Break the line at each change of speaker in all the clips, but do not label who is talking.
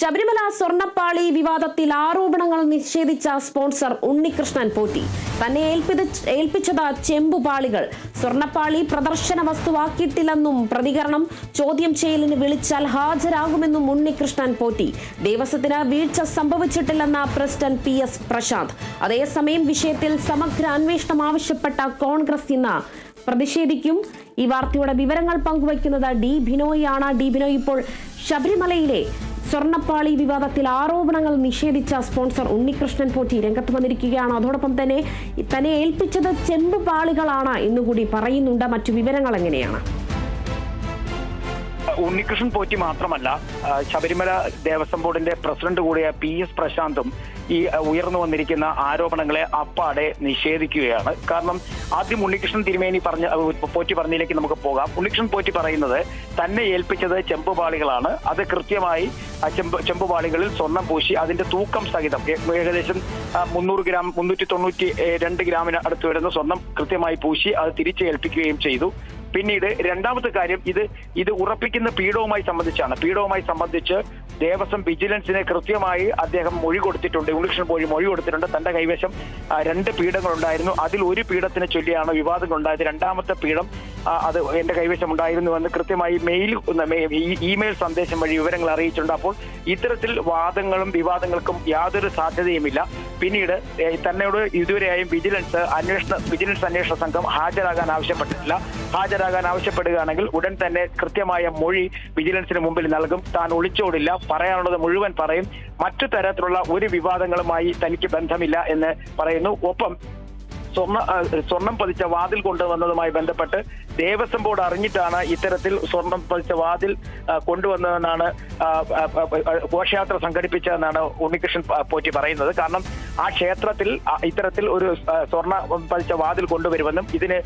ശബരിമല സ്വർണപ്പാളി വിവാദത്തിൽ ആരോപണങ്ങൾ നിഷേധിച്ച സ്പോൺസർ ഉണ്ണികൃഷ്ണൻ പോറ്റി. തന്നെ ഏൽപ്പിച്ചത് ചെമ്പുപാളികൾ സ്വർണപ്പാളി പ്രദർശന വസ്തുവാക്കിയിട്ടില്ലെന്നും പ്രതികരണം ചോദ്യം ചെയ്യലിന് വിളിച്ചാൽ ഹാജരാകുമെന്നും ഉണ്ണികൃഷ്ണൻ പോറ്റി. ദേവസ്വത്തിന് വീഴ്ച സംഭവിച്ചിട്ടില്ലെന്ന പ്രസിഡന്റ് പി എസ് പ്രശാന്ത്. അതേസമയം വിഷയത്തിൽ സമഗ്ര അന്വേഷണം ആവശ്യപ്പെട്ട കോൺഗ്രസ് ഇന്ന് പ്രതിഷേധിക്കും. ഈ വാർത്തയുടെ വിവരങ്ങൾ പങ്കുവയ്ക്കുന്നത് ഡി ബിനോയ് ആണ് ഡി ബിനോയ് ഇപ്പോൾ ശബരിമലയിലെ സ്വർണപ്പാളി വിവാദത്തിൽ ആരോപണങ്ങൾ നിഷേധിച്ച സ്പോൺസർ ഉണ്ണികൃഷ്ണൻ പോറ്റി രംഗത്ത് വന്നിരിക്കുകയാണ്. അതോടൊപ്പം തന്നെ തന്നെ ഏൽപ്പിച്ചത് ചെമ്പ് പാളികളാണ് എന്നുകൂടി പറയുന്നുണ്ട്. മറ്റു വിവരങ്ങൾ എങ്ങനെയാണ്?
ഉണ്ണികൃഷ്ണൻ പോറ്റി മാത്രമല്ല ശബരിമല ദേവസ്വം ബോർഡിന്റെ പ്രസിഡന്റ് കൂടിയ പി എസ് പ്രശാന്തും ഈ ഉയർന്നു വന്നിരിക്കുന്ന ആരോപണങ്ങളെ അപ്പാടെ നിഷേധിക്കുകയാണ്. കാരണം ആദ്യം ഉണ്ണികൃഷ്ണൻ തിരുമേനി പറഞ്ഞ പോറ്റി പറഞ്ഞതിലേക്ക് നമുക്ക് പോകാം. ഉണ്ണികൃഷ്ണൻ പോറ്റി പറയുന്നത് തന്നെ ഏൽപ്പിച്ചത് ചെമ്പുപാളികളാണ്. അത് കൃത്യമായി ചെമ്പ് ചെമ്പുപാളികളിൽ സ്വർണം പൂശി അതിന്റെ തൂക്കം സഹിതം ഏകദേശം മുന്നൂറ് ഗ്രാം മുന്നൂറ്റി തൊണ്ണൂറ്റി രണ്ട് ഗ്രാമിന് അടുത്ത് വരുന്ന സ്വർണം കൃത്യമായി പൂശി അത് തിരിച്ചേൽപ്പിക്കുകയും ചെയ്തു. പിന്നീട് രണ്ടാമത്തെ കാര്യം ഇത് ഇത് ഉറപ്പിക്കുന്ന പീഡവുമായി സംബന്ധിച്ചാണ്. പീഡവുമായി സംബന്ധിച്ച് ദേവസ്വം വിജിലൻസിനെ കൃത്യമായി അദ്ദേഹം മൊഴി കൊടുത്തിട്ടുണ്ട് ഉണ്ണികൃഷ്ണൻ പോയി മൊഴി കൊടുത്തിട്ടുണ്ട്. തന്റെ കൈവശം രണ്ട് പീഠങ്ങളുണ്ടായിരുന്നു. അതിൽ ഒരു പീഠത്തിനെ ചൊല്ലിയാണ് വിവാദങ്ങൾ ഉണ്ടായത് രണ്ടാമത്തെ പീഠം അത് എന്റെ കൈവശം ഉണ്ടായിരുന്നുവെന്ന് കൃത്യമായി മെയിൽ ഇമെയിൽ സന്ദേശം വഴി വിവരങ്ങൾ അറിയിച്ചിട്ടുണ്ട്. അപ്പോൾ ഇത്തരത്തിൽ വാദങ്ങളും വിവാദങ്ങൾക്കും യാതൊരു സാധ്യതയുമില്ല. പിന്നീട് തന്നോട് ഇതുവരെയായും വിജിലൻസ് അന്വേഷണ വിജിലൻസ് അന്വേഷണ സംഘം ഹാജരാകാൻ ആവശ്യപ്പെട്ടിട്ടില്ല. ഹാജരാകാൻ ആവശ്യപ്പെടുകയാണെങ്കിൽ ഉടൻ തന്നെ കൃത്യമായ മൊഴി വിജിലൻസിന് മുമ്പിൽ നൽകും. താൻ ഒളിച്ചോടില്ല. പറയാനുള്ളത് മുഴുവൻ പറയും. മറ്റു തരത്തിലുള്ള ഒരു വിവാദങ്ങളുമായി തനിക്ക് ബന്ധമില്ല എന്ന് പറയുന്നു. ഒപ്പം സ്വർണം സ്വർണം പതിച്ച വാതിൽ കൊണ്ടുവന്നതുമായി ബന്ധപ്പെട്ട് ദേവസ്വം ബോർഡ് അറിഞ്ഞിട്ടാണ് ഇത്തരത്തിൽ സ്വർണം പതിച്ച വാതിൽ കൊണ്ടുവന്നതെന്നാണ് ഘോഷയാത്ര സംഘടിപ്പിച്ചതെന്നാണ് ഉണ്ണികൃഷ്ണൻ പോറ്റി പറയുന്നത്. കാരണം ആ ക്ഷേത്രത്തിൽ ഇത്തരത്തിൽ ഒരു സ്വർണ പതിച്ച വാതിൽ കൊണ്ടുവരുമെന്നും ഇതിന്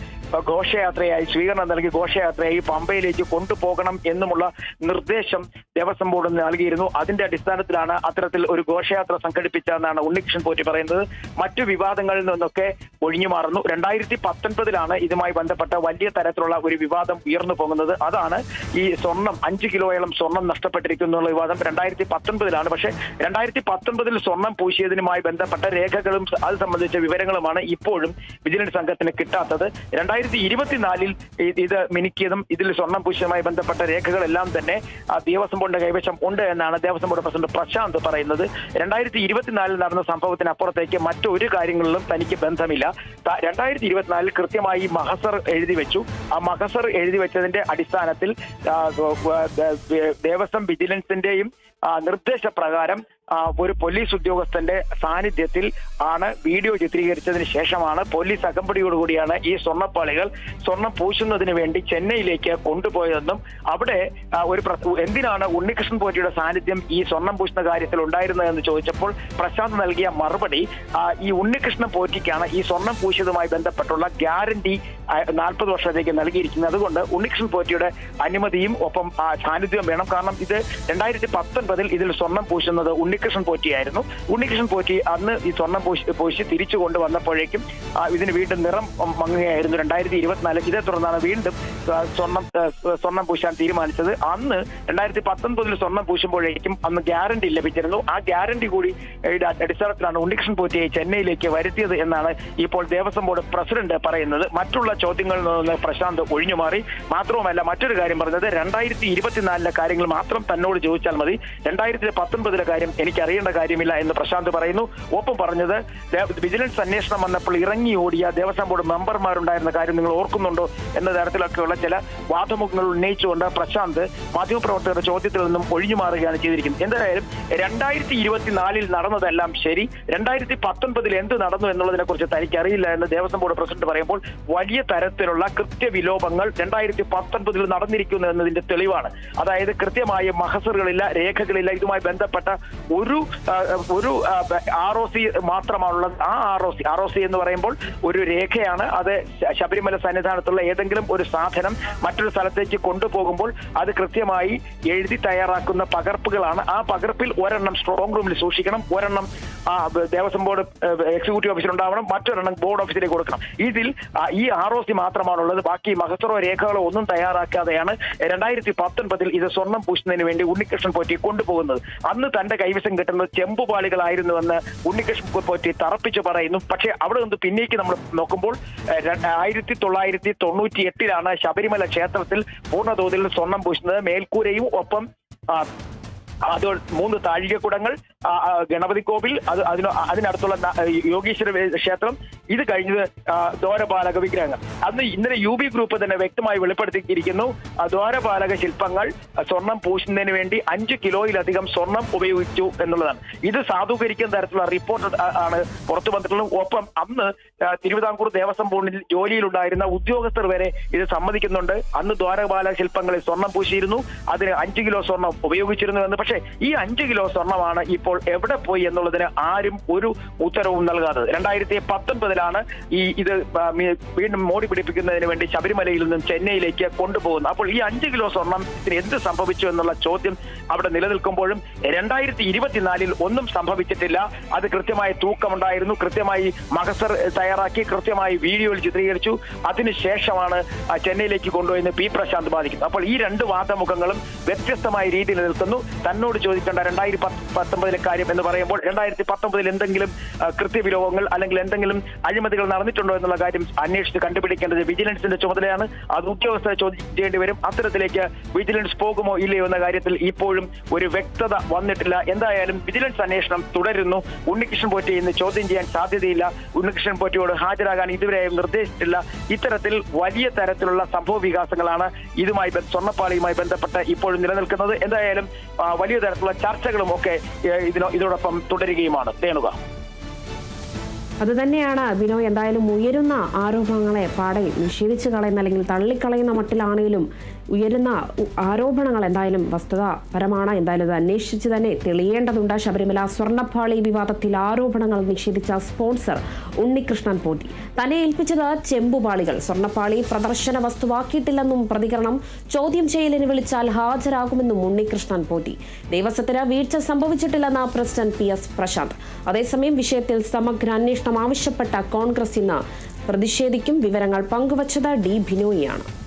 ഘോഷയാത്രയായി സ്വീകരണം നൽകി ഘോഷയാത്രയായി പമ്പയിലേക്ക് കൊണ്ടുപോകണം എന്നുമുള്ള നിർദ്ദേശം ദേവസ്വം ബോർഡ് നൽകിയിരുന്നു. അതിന്റെ അടിസ്ഥാനത്തിലാണ് അത്തരത്തിൽ ഒരു ഘോഷയാത്ര സംഘടിപ്പിച്ചതെന്നാണ് ഉണ്ണികൃഷ്ണൻ പോറ്റി പറയുന്നത്. മറ്റു വിവാദങ്ങളിൽ നിന്നൊക്കെ ഒഴിഞ്ഞു മാറുന്നു രണ്ടായിരത്തി പത്തൊൻപതിലാണ് ഇതുമായി ബന്ധപ്പെട്ട വലിയ തരത്തിലുള്ള ഒരു വിവാദം ഉയർന്നു പോകുന്നത് അതാണ് ഈ സ്വർണം അഞ്ച് കിലോയോളം സ്വർണം നഷ്ടപ്പെട്ടിരിക്കുന്നു എന്നുള്ള വിവാദം. രണ്ടായിരത്തി പത്തൊൻപതിലാണ്. പക്ഷേ രണ്ടായിരത്തി പത്തൊൻപതിൽ സ്വർണം പൂശിയതിനുമായി ബന്ധപ്പെട്ട രേഖകളും അത് സംബന്ധിച്ച വിവരങ്ങളുമാണ് ഇപ്പോഴും വിജിലൻസ് സംഘത്തിന് കിട്ടാത്തത്. രണ്ടായിരത്തി ഇരുപത്തിനാലിൽ ഇത് മിനുക്കിയതും ഇതിൽ സ്വർണം പൂശിയതുമായി ബന്ധപ്പെട്ട രേഖകളെല്ലാം തന്നെ ആ, ദേവസ്വം ബോർഡിന്റെ കൈവശം ഉണ്ട് എന്നാണ് ദേവസ്വം ബോർഡ് പ്രസിഡന്റ് പ്രശാന്ത് പറയുന്നത്. രണ്ടായിരത്തി ഇരുപത്തിനാലിൽ നടന്ന സംഭവത്തിന് അപ്പുറത്തേക്ക് മറ്റൊരു കാര്യങ്ങളിലും തനിക്ക് ബന്ധമില്ല. രണ്ടായിരത്തി ഇരുപത്തിനാലിൽ കൃത്യമായി മഹസർ എഴുതി വെച്ചു. മഹസർ എഴുതി വെച്ചതിന്റെ അടിസ്ഥാനത്തിൽ ദേവസ്വം വിജിലൻസിന്റെയും നിർദ്ദേശപ്രകാരം ഒരു പോലീസ് ഉദ്യോഗസ്ഥന്റെ സാന്നിധ്യത്തിൽ ആണ് വീഡിയോ ചിത്രീകരിച്ചതിന് ശേഷമാണ് പോലീസ് അകമ്പടിയോടുകൂടിയാണ് ഈ സ്വർണപ്പാളികൾ സ്വർണം പൂശുന്നതിന് വേണ്ടി ചെന്നൈയിലേക്ക് കൊണ്ടുപോയതെന്നും അവിടെ ഒരു എന്തിനാണ് ഉണ്ണികൃഷ്ണൻ പോറ്റിയുടെ സാന്നിധ്യം ഈ സ്വർണം പൂശുന്ന കാര്യത്തിൽ ഉണ്ടായിരുന്നതെന്ന് ചോദിച്ചപ്പോൾ പ്രശാന്ത് നൽകിയ മറുപടി ഈ ഉണ്ണികൃഷ്ണൻ പോറ്റിക്കാണ് ഈ സ്വർണം പൂശിയതുമായി ബന്ധപ്പെട്ടുള്ള ഗ്യാരണ്ടി നാൽപ്പത് വർഷത്തേക്ക് നൽകിയിരിക്കുന്നത്. അതുകൊണ്ട് ഉണ്ണികൃഷ്ണൻ പോറ്റിയുടെ അനുമതിയും ഒപ്പം സാന്നിധ്യവും വേണം. കാരണം ഇത് രണ്ടായിരത്തി പത്തൊൻപതിൽ ഇതിൽ സ്വർണം പൂശുന്നത് ഉണ്ണികൃഷ്ണൻ പോറ്റിയായിരുന്നു. ഉണ്ണികൃഷ്ണൻ പോറ്റി അന്ന് ഈ സ്വർണം പൂശി പൂശി തിരിച്ചു കൊണ്ടുവന്നപ്പോഴേക്കും ഇതിന് വീണ്ടും നിറം മങ്ങുകയായിരുന്നു രണ്ടായിരത്തി ഇരുപത്തിനാല് ഇതേ തുടർന്നാണ് വീണ്ടും സ്വർണം സ്വർണം പൂശാൻ തീരുമാനിച്ചത്. അന്ന് രണ്ടായിരത്തി പത്തൊൻപതിൽ സ്വർണം പൂശുമ്പോഴേക്കും അന്ന് ഗ്യാരണ്ടി ലഭിച്ചിരുന്നു. ആ ഗ്യാരണ്ടി കൂടി അടിസ്ഥാനത്തിലാണ് ഉണ്ണികൃഷ്ണൻ പോറ്റിയെ ചെന്നൈയിലേക്ക് വരുത്തിയത് എന്നാണ് ഇപ്പോൾ ദേവസ്വം ബോർഡ് പ്രസിഡന്റ് പറയുന്നത്. മറ്റുള്ള ചോദ്യങ്ങളിൽ നിന്ന് പ്രശാന്ത് ഒഴിഞ്ഞുമാറി. മാത്രവുമല്ല മറ്റൊരു കാര്യം പറഞ്ഞത് രണ്ടായിരത്തി ഇരുപത്തിനാലിലെ കാര്യങ്ങൾ മാത്രം തന്നോട് ചോദിച്ചാൽ മതി. രണ്ടായിരത്തി പത്തൊൻപതിലെ കാര്യം എനിക്ക് അറിയേണ്ട കാര്യമില്ല എന്ന് പ്രശാന്ത് പറയുന്നു. ഒപ്പം പറഞ്ഞത് വിജിലൻസ് അന്വേഷണം വന്നപ്പോൾ ഇറങ്ങി ഓടിയ ദേവസ്വം ബോർഡ് മെമ്പർമാരുണ്ടായിരുന്ന കാര്യം നിങ്ങൾ ഓർക്കുന്നുണ്ടോ എന്ന തരത്തിലൊക്കെയുള്ള ചില വാദമുഖങ്ങൾ ഉന്നയിച്ചുകൊണ്ട് പ്രശാന്ത് മാധ്യമപ്രവർത്തകരുടെ ചോദ്യത്തിൽ നിന്നും ഒഴിഞ്ഞു മാറുകയാണ് ചെയ്തിരിക്കുന്നത്. എന്തായാലും രണ്ടായിരത്തി ഇരുപത്തിനാലിൽ നടന്നതെല്ലാം ശരി. രണ്ടായിരത്തി പത്തൊൻപതിൽ എന്ത് നടന്നു എന്നുള്ളതിനെ കുറിച്ച് തനിക്ക് അറിയില്ല എന്ന് ദേവസ്വം ബോർഡ് പ്രസിഡന്റ് പറയുമ്പോൾ വലിയ തരത്തിലുള്ള കൃത്യവിലോപങ്ങൾ രണ്ടായിരത്തി പത്തൊൻപതിൽ നടന്നിരിക്കുന്നു എന്നതിന്റെ തെളിവാണ്. അതായത് കൃത്യമായ മഹസറുകളില്ല രേഖകളില്ല ഇതുമായി ബന്ധപ്പെട്ട ഒരു ഒരു ആർ ഒ സി മാത്രമാണുള്ളത്. ആ R O C R O C എന്ന് പറയുമ്പോൾ ഒരു രേഖയാണ്. അത് ശബരിമല സന്നിധാനത്തുള്ള ഏതെങ്കിലും ഒരു സാധനം മറ്റൊരു സ്ഥലത്തേക്ക് കൊണ്ടുപോകുമ്പോൾ അത് കൃത്യമായി എഴുതി തയ്യാറാക്കുന്ന പകർപ്പുകളാണ്. ആ പകർപ്പിൽ ഒരെണ്ണം സ്ട്രോങ് റൂമിൽ സൂക്ഷിക്കണം. ഒരെണ്ണം ആ ദേവസ്വം ബോർഡ് എക്സിക്യൂട്ടീവ് ഓഫീസിൽ ഉണ്ടാവണം. മറ്റൊരെണ്ണം ബോർഡ് ഓഫീസിലേക്ക് കൊടുക്കണം. ഇതിൽ ഈ ആർ ഒ സി മാത്രമാണുള്ളത്. ബാക്കി മഹസറോ രേഖകളോ ഒന്നും തയ്യാറാക്കാതെയാണ് രണ്ടായിരത്തി പത്തൊൻപതിൽ ഇത് സ്വർണം പൂശുന്നതിന് വേണ്ടി ഉണ്ണികൃഷ്ണൻ പോറ്റി കൊണ്ടുപോകുന്നത്. അന്ന് തന്റെ കൈവശം കിട്ടുന്നത് ചെമ്പുപാളികളായിരുന്നുവെന്ന് ഉണ്ണികൃഷ്ണൻ പോറ്റി തറപ്പിച്ച് പറയുന്നു. പക്ഷേ അവിടെ നിന്ന് പിന്നേക്ക് നമ്മൾ നോക്കുമ്പോൾ ആയിരത്തി തൊള്ളായിരത്തി തൊണ്ണൂറ്റി എട്ടിലാണ് ശബരിമല ക്ഷേത്രത്തിൽ പൂർണതോതിൽ സ്വർണം പൂശുന്നത്. മേൽക്കൂരയും ഒപ്പം അത് മൂന്ന് താഴികക്കുടങ്ങൾ ഗണപതി കോവിൽ അത് അതിന് അതിനടുത്തുള്ള യോഗീശ്വര ക്ഷേത്രം ഇത് കഴിഞ്ഞത് ദ്വാരപാലക വിഗ്രഹങ്ങൾ. അന്ന് ഇന്നലെ യു ബി ഗ്രൂപ്പ് തന്നെ വ്യക്തമായി വെളിപ്പെടുത്തിയിരിക്കുന്നു. ദ്വാരപാലക ശില്പങ്ങൾ സ്വർണം പൂശുന്നതിന് വേണ്ടി അഞ്ച് കിലോയിലധികം സ്വർണം ഉപയോഗിച്ചു എന്നുള്ളതാണ്. ഇത് സാധൂകരിക്കുന്ന തരത്തിലുള്ള റിപ്പോർട്ട് ആണ് പുറത്തു വന്നിട്ടുള്ളത്. ഒപ്പം അന്ന് തിരുവിതാംകൂർ ദേവസ്വം ബോർഡിൽ ജോലിയിലുണ്ടായിരുന്ന ഉദ്യോഗസ്ഥർ വരെ ഇത് സമ്മതിക്കുന്നുണ്ട്. അന്ന് ദ്വാരപാലക ശില്പങ്ങളിൽ സ്വർണം പൂശിയിരുന്നു. അതിന് അഞ്ച് കിലോ സ്വർണം ഉപയോഗിച്ചിരുന്നു എന്ന് പക്ഷേ ഈ അഞ്ച് കിലോ സ്വർണമാണ് ഇപ്പോൾ എവിടെ പോയി എന്നുള്ളതിന് ആരും ഒരു ഉത്തരവും നൽകാതെ രണ്ടായിരത്തി പത്തൊൻപതിലാണ് ഈ ഇത് വീണ്ടും മോടി പിടിപ്പിക്കുന്നതിന് വേണ്ടി ശബരിമലയിൽ നിന്നും ചെന്നൈയിലേക്ക് കൊണ്ടുപോകുന്നത്. അപ്പോൾ ഈ അഞ്ച് കിലോ സ്വർണത്തിന് എന്ത് സംഭവിച്ചു എന്നുള്ള ചോദ്യം അവിടെ നിലനിൽക്കുമ്പോഴും രണ്ടായിരത്തി ഇരുപത്തിനാലിൽ ഒന്നും സംഭവിച്ചിട്ടില്ല. അത് കൃത്യമായ തൂക്കമുണ്ടായിരുന്നു. കൃത്യമായി മഹസർ തയ്യാറാക്കി കൃത്യമായി വീഡിയോയിൽ ചിത്രീകരിച്ചു. അതിനുശേഷമാണ് ചെന്നൈയിലേക്ക് കൊണ്ടുപോയെന്ന് പി പ്രശാന്ത് ബാധിക്കുന്നത് അപ്പോൾ ഈ രണ്ട് വാദമുഖങ്ങളും വ്യത്യസ്തമായ രീതിയിൽ നിൽക്കുന്നു തന്നോട് ചോദിക്കേണ്ട രണ്ടായിരത്തി പത്തൊമ്പതിലെ കാര്യം എന്ന് പറയുമ്പോൾ രണ്ടായിരത്തി പത്തൊമ്പതിൽ എന്തെങ്കിലും കൃത്യവിരോഗങ്ങൾ അല്ലെങ്കിൽ എന്തെങ്കിലും അഴിമതികൾ നടന്നിട്ടുണ്ടോ എന്നുള്ള കാര്യം അന്വേഷിച്ച് കണ്ടുപിടിക്കേണ്ടത് വിജിലൻസിന്റെ ചുമതലയാണ്. അത് ഉദ്യോഗസ്ഥരെ ചോദിക്കേണ്ടി വരും. അത്തരത്തിലേക്ക് വിജിലൻസ് പോകുമോ ഇല്ലയോ എന്ന കാര്യത്തിൽ ഇപ്പോഴും ഒരു വ്യക്തത വന്നിട്ടില്ല. എന്തായാലും വിജിലൻസ് അന്വേഷണം തുടരുന്നു. ഉണ്ണികൃഷ്ണൻ പോറ്റി ഇന്ന് ചോദ്യം ചെയ്യാൻ സാധ്യതയില്ല. ഉണ്ണികൃഷ്ണൻ പോറ്റിയോട് ഹാജരാകാൻ ഇതുവരെ നിർദ്ദേശിച്ചിട്ടില്ല. ഇത്തരത്തിൽ വലിയ തരത്തിലുള്ള സംഭവ വികാസങ്ങളാണ് ഇതുമായി സ്വർണപ്പാളിയുമായി ബന്ധപ്പെട്ട് ഇപ്പോഴും നിലനിൽക്കുന്നത്. എന്തായാലും വലിയ തരത്തിലുള്ള ചർച്ചകളും ഒക്കെ ഇതിനോ ഇതോടൊപ്പം തുടരുകയുമാണ്. തേണുക
അത് തന്നെയാണ് ബിനോയ് എന്തായാലും ഉയരുന്ന ആരോപണങ്ങളെ പാടെ നിഷേധിച്ചു കളയുന്ന അല്ലെങ്കിൽ തള്ളിക്കളയുന്ന മട്ടിലാണെങ്കിലും ഉയരുന്ന ആരോപണങ്ങൾ എന്തായാലും വസ്തുതാപരമാണ്. എന്തായാലും ഇത് അന്വേഷിച്ച് തന്നെ തെളിയേണ്ടതുണ്ട്. ശബരിമല സ്വർണപ്പാളി വിവാദത്തിൽ ആരോപണങ്ങൾ നിഷേധിച്ച സ്പോൺസർ ഉണ്ണികൃഷ്ണൻ പോറ്റി. തന്നെ ഏൽപ്പിച്ചത് ചെമ്പുപാളികൾ. സ്വർണപ്പാളി പ്രദർശന വസ്തുവാക്കിയിട്ടില്ലെന്നും പ്രതികരണം ചോദ്യം ചെയ്യലിന് വിളിച്ചാൽ ഹാജരാകുമെന്നും ഉണ്ണികൃഷ്ണൻ പോറ്റി. ദേവസ്വത്തിന് വീഴ്ച സംഭവിച്ചിട്ടില്ലെന്ന് പ്രസിഡന്റ് പി എസ് പ്രശാന്ത്. അതേസമയം വിഷയത്തിൽ സമഗ്ര അന്വേഷണം ആവശ്യപ്പെട്ട കോൺഗ്രസ് ഇന്ന് പ്രതിഷേധിക്കും വിവരങ്ങൾ പങ്കുവച്ചത് ഡി ബിനോയിയാണ്.